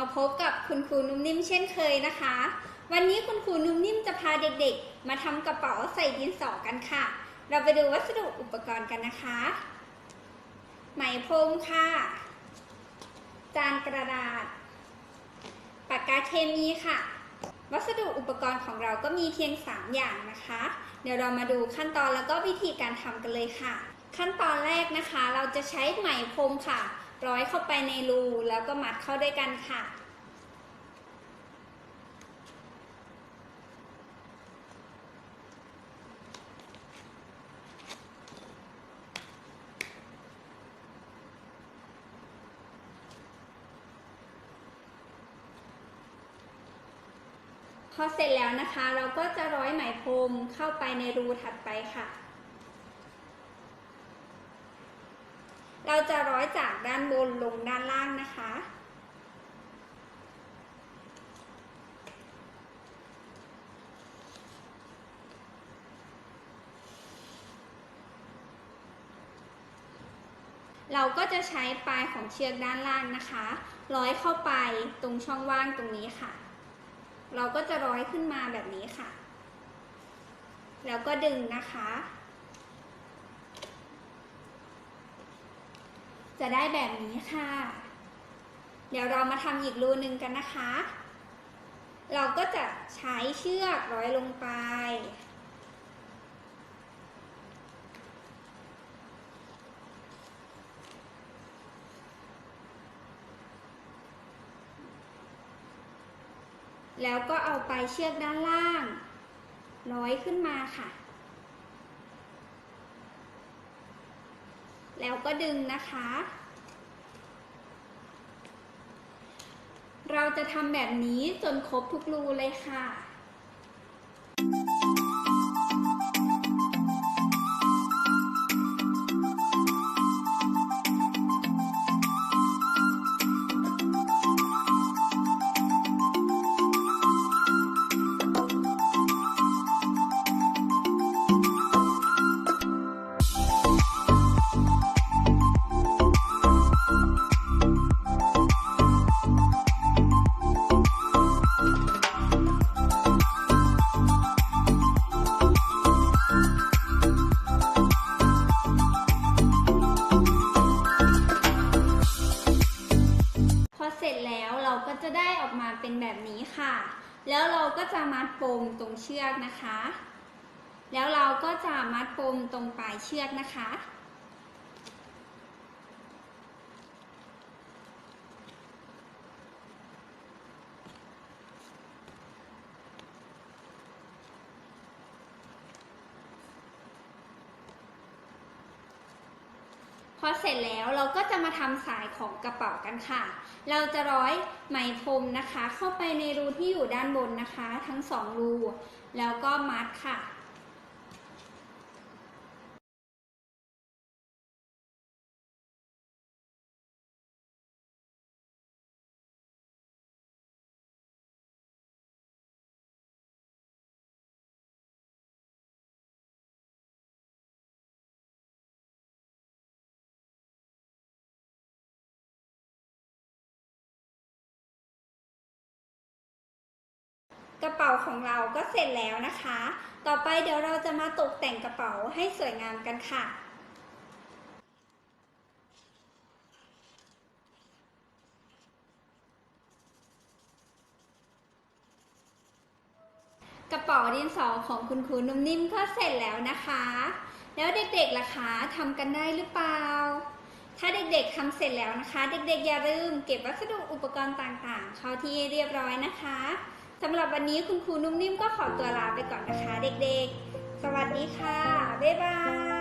มาพบกับคุณครูนุ่มนิ่มเช่นเคยนะคะ วันนี้คุณครูนุ่มนิ่มจะพาเด็กๆ มาทำกระเป๋าใส่ดินสอกันค่ะ เราไปดูวัสดุอุปกรณ์กันนะคะ ไหมพรมค่ะ จานกระดาษ ปากกาเคมีค่ะ วัสดุอุปกรณ์ของเราก็มีเพียง 3 อย่างนะคะ เดี๋ยวเรามาดูขั้นตอนแล้วก็วิธีการทำกันเลยค่ะ ขั้นตอนแรกนะคะ เราจะใช้ไหมพรมค่ะ ร้อยเข้าไปในรูแล้วก็มัดเข้าด้วยกันค่ะ พอเสร็จแล้วนะคะ เราก็จะร้อยไหมพรมเข้าไปในรูถัดไปค่ะ เราจะร้อยจากด้านบนลงด้านล่างนะคะ เราก็จะใช้ปลายของเชือกด้านล่างนะคะ ร้อยเข้าไปตรงช่องว่างตรงนี้ค่ะ เราก็จะร้อยขึ้นมาแบบนี้ค่ะ แล้วก็ดึงนะคะ จะได้แบบนี้ค่ะ เดี๋ยวเรามาทำอีกรูหนึ่งกันนะคะ เราก็จะใช้เชือกร้อยลงไป แล้วก็เอาไปเชือกด้านล่าง ร้อยขึ้นมาค่ะ แล้วก็ดึงนะคะ เราจะทำแบบนี้จนครบทุกรูเลยค่ะ เสร็จแล้วเราก็จะได้ออกมาเป็นแบบนี้ค่ะ แล้วเราก็จะมัดปมตรงเชือกนะคะ แล้วเราก็จะมัดปมตรงปลายเชือกนะคะ พอเสร็จแล้วเราก็จะมาทำสายของกระเป๋ากันค่ะ เราจะร้อยไหมพรมนะคะ เข้าไปในรูที่อยู่ด้านบนนะคะ ทั้งสองรู แล้วก็มัดค่ะ กระเป๋าของเราก็เสร็จแล้วนะคะ ต่อไปเดี๋ยวเราจะมาตกแต่งกระเป๋าให้สวยงามกันค่ะกระเป๋าดินสอของคุณครูนุ่มนิ่มก็เสร็จแล้วนะคะ แล้วเด็กๆล่ะคะทำกันได้หรือเปล่า ถ้าเด็กๆทำเสร็จแล้วนะคะ เด็กๆอย่าลืมเก็บวัสดุอุปกรณ์ต่างๆ เข้าที่เรียบร้อยนะคะ สำหรับวันนี้คุณครูนุ่มนิ่มก็ขอตัวลาไปก่อนนะคะ เด็กๆ สวัสดีค่ะ บ๊ายบาย